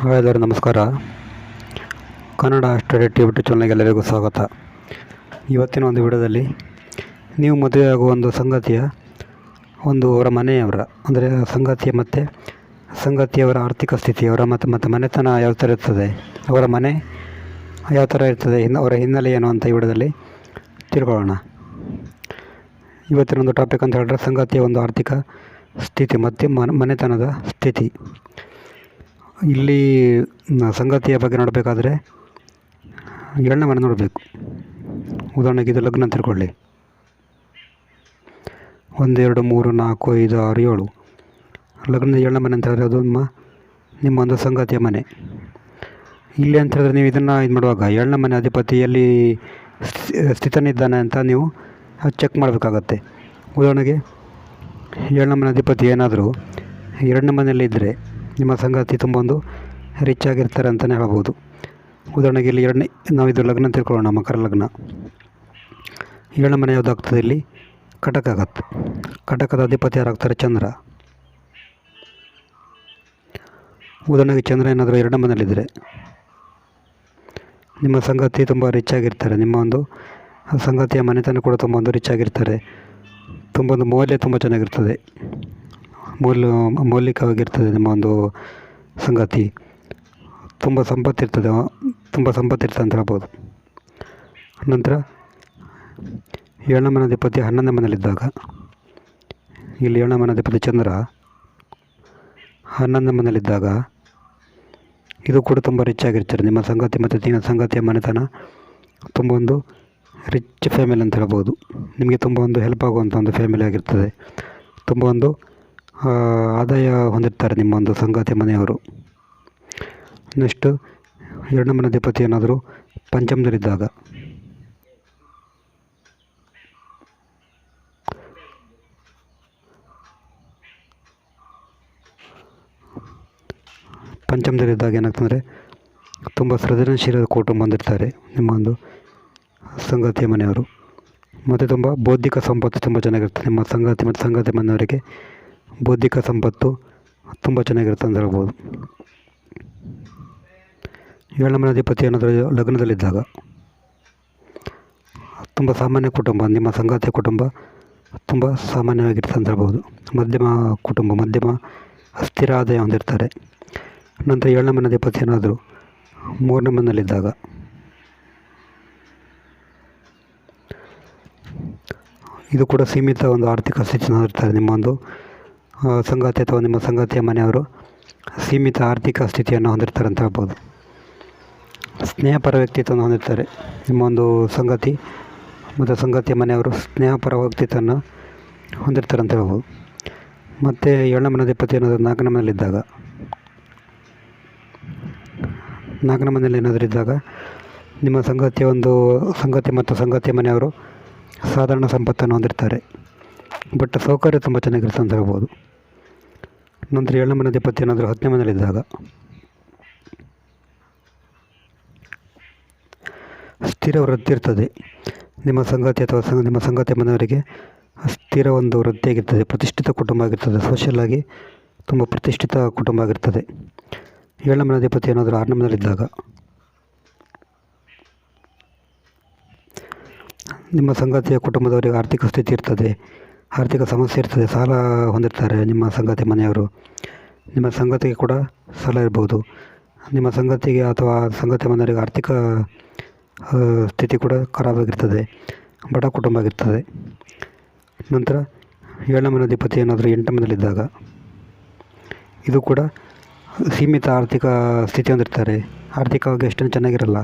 ಎಲ್ಲರೂ, ನಮಸ್ಕಾರ. ಕನ್ನಡ ಸ್ಟಡಿ ಬಿಟ್ಟು ಚಾನಲ್ಗೆ ಎಲ್ಲರಿಗೂ ಸ್ವಾಗತ. ಇವತ್ತಿನ ಒಂದು ವಿಡಿಯೋದಲ್ಲಿ ನೀವು ಮದುವೆಯಾಗುವ ಒಂದು ಸಂಗತಿಯ ಒಂದು ಅವರ ಮನೆಯವರ, ಅಂದರೆ ಸಂಗತಿಯ ಮತ್ತು ಸಂಗತಿಯವರ ಆರ್ಥಿಕ ಸ್ಥಿತಿ, ಅವರ ಮತ್ತು ಮತ್ತು ಮನೆತನ ಯಾವ ಥರ ಇರ್ತದೆ, ಅವರ ಮನೆ ಯಾವ ಥರ ಇರ್ತದೆ ಹಿನ್ನ ಅವರ ಹಿನ್ನೆಲೆ ಏನು ಅಂತ ಈ ವಿಡಿಯೋದಲ್ಲಿ ತಿಳ್ಕೊಳ್ಳೋಣ. ಇವತ್ತಿನ ಒಂದು ಟಾಪಿಕ್ ಅಂತ ಹೇಳಿದ್ರೆ ಸಂಗತಿಯ ಒಂದು ಆರ್ಥಿಕ ಸ್ಥಿತಿ ಮತ್ತು ಮನ ಮನೆತನದ ಸ್ಥಿತಿ. ಇಲ್ಲಿ ಸಂಗತಿಯ ಬಗ್ಗೆ ನೋಡಬೇಕಾದ್ರೆ ಏಳನೇ ಮನೆ ನೋಡಬೇಕು. ಉದಾಹರಣೆಗೆ ಇದು ಲಗ್ನ ತಿಳ್ಕೊಳ್ಳಿ. ಒಂದು, ಎರಡು, ಮೂರು, ನಾಲ್ಕು, ಐದು, ಆರು, ಏಳು. ಲಗ್ನದ ಏಳನೇ ಮನೆ ಅಂತ ಹೇಳಿದ್ರೆ ಅದು ನಿಮ್ಮ ನಿಮ್ಮ ಒಂದು ಸಂಗತಿಯ ಮನೆ. ಇಲ್ಲಿ ಅಂತ ಹೇಳಿದ್ರೆ ನೀವು ಇದನ್ನು ಇದು ಮಾಡುವಾಗ ಏಳನೇ ಮನೆ ಅಧಿಪತಿ ಎಲ್ಲಿ ಸ್ಥಿತನಿದ್ದಾನೆ ಅಂತ ನೀವು ಚೆಕ್ ಮಾಡಬೇಕಾಗತ್ತೆ. ಉದಾಹರಣೆಗೆ ಏಳನೇ ಮನೆ ಅಧಿಪತಿ ಏನಾದರೂ ಎರಡನೇ ಮನೆಯಲ್ಲಿ ಇದ್ದರೆ ನಿಮ್ಮ ಸಂಗಾತಿ ತುಂಬ ಒಂದು ರಿಚ್ ಆಗಿರ್ತಾರೆ ಅಂತಲೇ ಹೇಳ್ಬೋದು. ಉದಾಹರಣೆಗೆ ಇಲ್ಲಿ ಎರಡನೇ ನಾವು ಇದು ಲಗ್ನ ತಿಳ್ಕೊಳ್ಳೋಣ, ಮಕರ ಲಗ್ನ. ಏಳನೇ ಮನೆ ಯಾವುದಾಗ್ತದೆ ಇಲ್ಲಿ? ಕಟಕ ಆಗತ್ತೆ ಕಟಕದ ಅಧಿಪತಿ ಯಾರಾಗ್ತಾರೆ? ಚಂದ್ರ. ಉದಾಹರಣೆಗೆ ಚಂದ್ರ ಏನಾದರೂ ಎರಡನೇ ಮನೆಯಲ್ಲಿದ್ದರೆ, ನಿಮ್ಮ ಸಂಗಾತಿ ತುಂಬ ರಿಚ್ ಆಗಿರ್ತಾರೆ. ನಿಮ್ಮ ಒಂದು ಸಂಗಾತಿಯ ಮನೆತನ ಕೂಡ ತುಂಬ ಒಂದು ರಿಚ್ ಆಗಿರ್ತಾರೆ. ತುಂಬ ಒಂದು ಮೌಲ್ಯ ತುಂಬ ಚೆನ್ನಾಗಿರ್ತದೆ. ಮೌಲ್ಯ ಮೌಲ್ಯಿಕವಾಗಿರ್ತದೆ ನಿಮ್ಮ ಒಂದು ಸಂಗಾತಿ. ತುಂಬ ಸಂಪತ್ತಿರ್ತದೆ ತುಂಬ ಸಂಪತ್ತಿರ್ತದೆ ಅಂತ ಹೇಳ್ಬೋದು. ನಂತರ ಏಳನೇ ಮನೆ ಅಧಿಪತಿ ಹನ್ನೊಂದನೇ ಮನೆಯಲ್ಲಿದ್ದಾಗ, ಇಲ್ಲಿ ಏಳನೇ ಮನೆ ಅಧಿಪತಿ ಚಂದ್ರ ಹನ್ನೊಂದನೇ ಮನೆಯಲ್ಲಿದ್ದಾಗ, ಇದು ಕೂಡ ತುಂಬ ರಿಚ್ ಆಗಿರ್ತಾರೆ ನಿಮ್ಮ ಸಂಗಾತಿ ಮತ್ತು ನಿಮ್ಮ ಸಂಗಾತಿಯ ಮನೆತನ ತುಂಬ ಒಂದು ರಿಚ್ ಫ್ಯಾಮಿಲಿ ಅಂತ ಹೇಳ್ಬೋದು. ನಿಮಗೆ ತುಂಬ ಒಂದು ಹೆಲ್ಪ್ ಆಗುವಂಥ ಒಂದು ಫ್ಯಾಮಿಲಿ ಆಗಿರ್ತದೆ. ತುಂಬ ಒಂದು ಆದಾಯ ಹೊಂದಿರ್ತಾರೆ ನಿಮ್ಮ ಒಂದು ಸಂಗಾತಿ ಮನೆಯವರು. ನೆಕ್ಸ್ಟು ಎರಡನೇ ಮನೆ ಅಧಿಪತಿ ಏನಾದರೂ ಪಂಚಮದಲ್ಲಿದ್ದಾಗ. ಪಂಚಮದಲ್ಲಿದ್ದಾಗ ಏನಾಗ್ತಂದರೆ ತುಂಬ ಸೃಜನಶೀಲ ಕುಟುಂಬ ಹೊಂದಿರ್ತಾರೆ ನಿಮ್ಮ ಒಂದು ಸಂಗಾತಿಯ ಮನೆಯವರು. ಮತ್ತು ತುಂಬ ಬೌದ್ಧಿಕ ಸಂಪತ್ತು ತುಂಬ ಚೆನ್ನಾಗಿರ್ತದೆ ನಿಮ್ಮ ಸಂಗಾತಿ ಮತ್ತು ಸಂಗಾತಿ ಮನೆಯವರಿಗೆ. ಬೌದ್ಧಿಕ ಸಂಪತ್ತು ತುಂಬ ಚೆನ್ನಾಗಿರುತ್ತೆ ಅಂತ ಹೇಳ್ಬೋದು. ಏಳನೇ ಅಧಿಪತಿ ಅನ್ನೋದ್ರ ಲಗ್ನದಲ್ಲಿದ್ದಾಗ ತುಂಬ ಸಾಮಾನ್ಯ ಕುಟುಂಬ, ನಿಮ್ಮ ಸಂಗಾತಿ ಕುಟುಂಬ ತುಂಬ ಸಾಮಾನ್ಯವಾಗಿರುತ್ತೆ ಅಂತ ಹೇಳ್ಬೋದು. ಮಧ್ಯಮ ಕುಟುಂಬ, ಮಧ್ಯಮ ಅಸ್ಥಿರ ಆದಾಯ ಹೊಂದಿರ್ತಾರೆ. ನಂತರ ಏಳನೇ ಮನೆ ಅಧಿಪತಿ ಏನಾದರೂ ಮೂರನೇ ಮನೆಯಲ್ಲಿದ್ದಾಗ ಇದು ಕೂಡ ಸೀಮಿತ ಒಂದು ಆರ್ಥಿಕ ಸ್ಥಿತಿನ ಇರ್ತಾರೆ ನಿಮ್ಮ ಒಂದು ಸಂಗಾತಿ ಅಥವಾ ನಿಮ್ಮ ಸಂಗಾತಿಯ ಮನೆಯವರು ಸೀಮಿತ ಆರ್ಥಿಕ ಸ್ಥಿತಿಯನ್ನು ಹೊಂದಿರ್ತಾರೆ ಅಂತ ಹೇಳ್ಬೋದು. ಸ್ನೇಹಪರ ವ್ಯಕ್ತಿತ್ವವನ್ನು ಹೊಂದಿರ್ತಾರೆ. ನಿಮ್ಮ ಒಂದು ಸಂಗಾತಿ ಮತ್ತು ಸಂಗಾತಿಯ ಮನೆಯವರು ಸ್ನೇಹಪರ ವ್ಯಕ್ತಿತ್ವವನ್ನು ಹೊಂದಿರ್ತಾರೆ ಅಂತ ಹೇಳ್ಬೋದು. ಮತ್ತು ಏಳನೇ ಮನೆ ಅಧಿಪತಿ ಏನಾದರೂ ನಾಲ್ಕನೇ ಮನೆಯಲ್ಲಿದ್ದಾಗ. ನಾಲ್ಕನೇ ಮನೆಯಲ್ಲಿ ಏನಾದರೂ ಇದ್ದಾಗ ನಿಮ್ಮ ಸಂಗಾತಿಯ ಒಂದು ಸಂಗಾತಿ ಮತ್ತು ಸಂಗಾತಿಯ ಮನೆಯವರು ಸಾಧಾರಣ ಸಂಪತ್ತನ್ನು ಹೊಂದಿರ್ತಾರೆ. ಬಟ್ ಸೌಕರ್ಯ ತುಂಬ ಚೆನ್ನಾಗಿರುತ್ತೆ ಅಂತ ಹೇಳ್ಬೋದು. ನಂತರ ಏಳನೇ ಮನೆ ಅಧಿಪತಿ ಏನಾದರೂ ಹತ್ತನೇ ಮನೆಯಲ್ಲಿದ್ದಾಗ ಸ್ಥಿರ ವೃತ್ತಿ ಇರ್ತದೆ. ನಿಮ್ಮ ಸಂಗಾತಿ ಅಥವಾ ಸಂಗ ನಿಮ್ಮ ಸಂಗಾತಿ ಮನೆಯವರಿಗೆ ಸ್ಥಿರ ಒಂದು ವೃತ್ತಿಯಾಗಿರ್ತದೆ ಪ್ರತಿಷ್ಠಿತ ಕುಟುಂಬ ಆಗಿರ್ತದೆ. ಸೋಷಿಯಲ್ ಆಗಿ ತುಂಬ ಪ್ರತಿಷ್ಠಿತ ಕುಟುಂಬ ಆಗಿರ್ತದೆ. ಏಳನೇ ಮನೆ ಅಧಿಪತಿ ಏನಾದರೂ ಆರನೇ ಮನೆಯಲ್ಲಿದ್ದಾಗ ನಿಮ್ಮ ಸಂಗಾತಿಯ ಕುಟುಂಬದವರಿಗೆ ಆರ್ಥಿಕ ಸ್ಥಿತಿ ಇರ್ತದೆ. ಆರ್ಥಿಕ ಸಮಸ್ಯೆ ಇರ್ತದೆ, ಸಾಲ ಹೊಂದಿರ್ತಾರೆ ನಿಮ್ಮ ಸಂಗಾತಿ ಮನೆಯವರು. ನಿಮ್ಮ ಸಂಗತಿಗೆ ಕೂಡ ಸಾಲ ಇರ್ಬೋದು. ನಿಮ್ಮ ಸಂಗತಿಗೆ ಅಥವಾ ಸಂಗತಿ ಮನೆಯವರಿಗೆ ಆರ್ಥಿಕ ಸ್ಥಿತಿ ಕೂಡ ಖರಾಬಾಗಿರ್ತದೆ, ಬಡ ಕುಟುಂಬ ಆಗಿರ್ತದೆ. ನಂತರ ಏಳನೇ ಮನೆ ಅಧಿಪತಿ ಏನಾದರೂ ಎಂಟು ಮನೆಯಲ್ಲಿದ್ದಾಗ ಇದು ಕೂಡ ಸೀಮಿತ ಆರ್ಥಿಕ ಸ್ಥಿತಿ ಹೊಂದಿರ್ತಾರೆ. ಆರ್ಥಿಕವಾಗಿ ಅಷ್ಟೇನು ಚೆನ್ನಾಗಿರಲ್ಲ.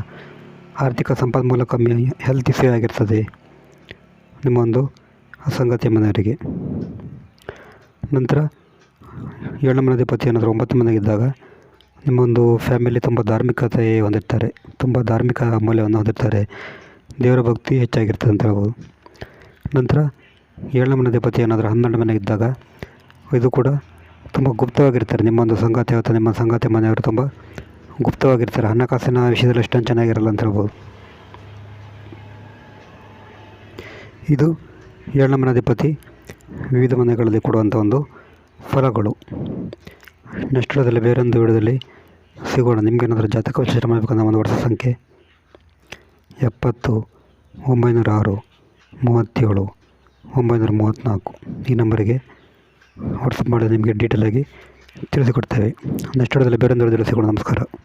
ಆರ್ಥಿಕ ಸಂಪನ್ಮೂಲ ಕಮ್ಮಿ ಹೆಲ್ತ್ ಇಶ್ಯೂ ಆಗಿರ್ತದೆ. ನಿಮ್ಮ ಒಂದು ಸಂಗಾತಿ ಮನೆಯವರಿಗೆ. ನಂತರ ಏಳನೇ ಮನೆ ಅಧಿಪತಿ ಏನಾದರೂ ಒಂಬತ್ತು ಮನೆಗಿದ್ದಾಗ ನಿಮ್ಮೊಂದು ಫ್ಯಾಮಿಲಿ ತುಂಬ ಧಾರ್ಮಿಕತೆ ಹೊಂದಿರ್ತಾರೆ. ತುಂಬ ಧಾರ್ಮಿಕ ಮೌಲ್ಯವನ್ನು ಹೊಂದಿರ್ತಾರೆ. ದೇವರ ಭಕ್ತಿ ಹೆಚ್ಚಾಗಿರ್ತದೆ ಅಂತ ಹೇಳ್ಬೋದು. ನಂತರ ಏಳನೇ ಮನೆ ಅಧಿಪತಿ ಏನಾದರೂ ಹನ್ನೆರಡು ಮನೆ ಇದ್ದಾಗ ಇದು ಕೂಡ ತುಂಬ ಗುಪ್ತವಾಗಿರ್ತಾರೆ. ನಿಮ್ಮೊಂದು ಸಂಗಾತಿ ಅಥವಾ ನಿಮ್ಮ ಸಂಗಾತಿ ಮನೆಯವರು ತುಂಬ ಗುಪ್ತವಾಗಿರ್ತಾರೆ. ಹಣಕಾಸಿನ ವಿಷಯದಲ್ಲಿ ಅಷ್ಟೊಂದು ಚೆನ್ನಾಗಿರಲ್ಲ ಅಂತ ಹೇಳ್ಬೋದು. ಇದು ಏಳನೇ ಮನೆ ಅಧಿಪತಿ ವಿವಿಧ ಮನೆಗಳಲ್ಲಿ ಕೊಡುವಂಥ ಒಂದು ಫಲಗಳು. ನೆಕ್ಸ್ಟ್ ವಿಡಿಯೋದಲ್ಲಿ ಬೇರೊಂದು ವಿಡಿಯೋದಲ್ಲಿ ಸಿಗೋಣ. ನಿಮಗೇನಾದರೂ ಜಾತಕ ವಿಶೇಷ ಮಾಡಬೇಕಂದ್ರೆ ಒಂದು ವರ್ಷ ಸಂಖ್ಯೆ? ಎಪ್ಪತ್ತು, ಒಂಬೈನೂರ ಆರು, ಮೂವತ್ತೇಳು, ಒಂಬೈನೂರ ಮೂವತ್ತ್ನಾಲ್ಕು. ಈ ನಂಬರಿಗೆ ವಾಟ್ಸಪ್ ಮಾಡಿ ನಿಮಗೆ ಡೀಟೇಲಾಗಿ ತಿಳಿಸಿಕೊಡ್ತೇವೆ. ನೆಕ್ಸ್ಟ್ ವಿಡಿಯೋದಲ್ಲಿ ಬೇರೊಂದು ವಿಡಿಯೋದಲ್ಲಿ ಸಿಗೋಣ. ನಮಸ್ಕಾರ.